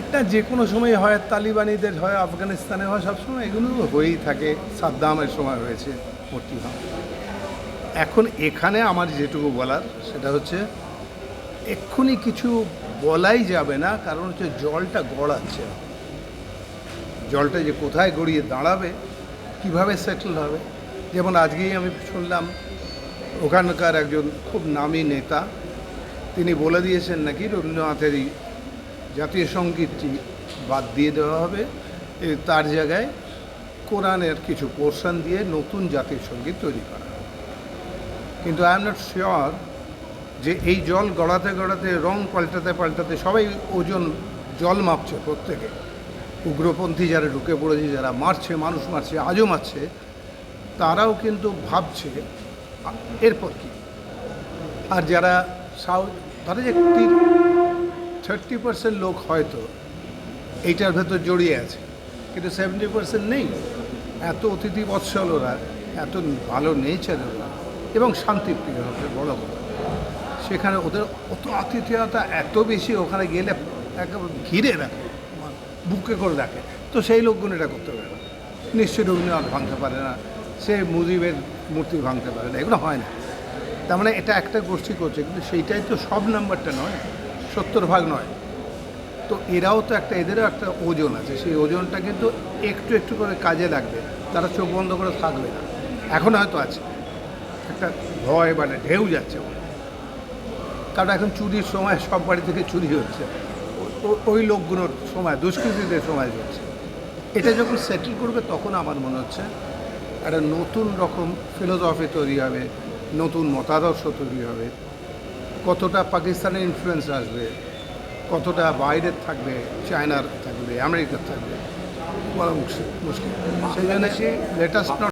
এটা যে কোনো সময় হয়, তালিবানিদের হয়, আফগানিস্তানে হয় সবসময় এগুলো হয়েই থাকে। সাদ্দামের সময় হয়েছে ভর্তি এখন এখানে আমার যেটুকু বলার, সেটা হচ্ছে এক্ষুনি কিছু বলাই যাবে না, কারণ হচ্ছে জলটা গড়াচ্ছে। জলটা যে কোথায় গড়িয়ে দাঁড়াবে, কীভাবে সেটেল হবে? যেমন আজকেই আমি শুনলাম, ওখানকার একজন খুব নামী নেতা, তিনি বলে দিয়েছেন নাকি রবীন্দ্রনাথের জাতীয় সঙ্গীতটি বাদ দিয়ে দেওয়া হবে। তার জায়গায় কোরআনের কিছু পোর্শন দিয়ে নতুন জাতীয় সংগীত তৈরি করা হবে। কিন্তু আই এম নট শিওর যে এই জল গড়াতে গড়াতে, রং পাল্টাতে পাল্টাতে সবাই ওজন জল মাপছে প্রত্যেকে। উগ্রপন্থী যারা ঢুকে পড়েছে, যারা মারছে, মানুষ মারছে, আজও মারছে, তারাও কিন্তু ভাবছে এরপর কি? আর যারা সাউ ধরে যে থার্টি পার্সেন্ট লোক হয়তো এইটার ভেতর জড়িয়ে আছে। কিন্তু সেভেন্টি পার্সেন্ট নেই। এত অতিথি বৎসল ওরা এত ভালো নেচার ওরা, এবং শান্তিপ্রিয় হবে বড়। কথা সেখানে ওদের অত আতিথেয়তা এত বেশি, ওখানে গেলে একেবারে ঘিরে রাখে বুকে করে রাখে। তো সেই লোকগুলো এটা করতে পারে না। নিশ্চয়ই রবীন্দ্রনাথ ভাঙতে পারে না, সে মুজিবের মূর্তি ভাঙতে পারে না, এগুলো হয় না। তার মানে এটা একটা গোষ্ঠী করছে, কিন্তু সেইটাই তো সব নাম্বারটা নয়। সত্তর ভাগ নয়। তো এরাও তো একটা, এদেরও একটা ওজন আছে। সেই ওজনটা কিন্তু একটু একটু করে কাজে লাগবে। তারা চোখ বন্ধ করে থাকবে না। এখন হয়তো আছে। একটা ভয় মানে ঢেউ যাচ্ছে। কারণ এখন চুরির সময় সব বাড়ি থেকে চুরি হচ্ছে। ওই লোকগুলোর সময়, দুষ্কৃতীদের সময় চলছে এটা যখন সেটেল করবে তখন আমার মনে হচ্ছে একটা নতুন রকম ফিলোসফি তৈরি হবে, নতুন মতাদর্শ তৈরি হবে। কতটা পাকিস্তানের ইনফ্লুয়েন্স আসবে, কতটা বাইরের থাকবে, চায়নার থাকবে, আমেরিকার থাকবে, বলা মুশকিল সেই জন্য লেটাস্ট নট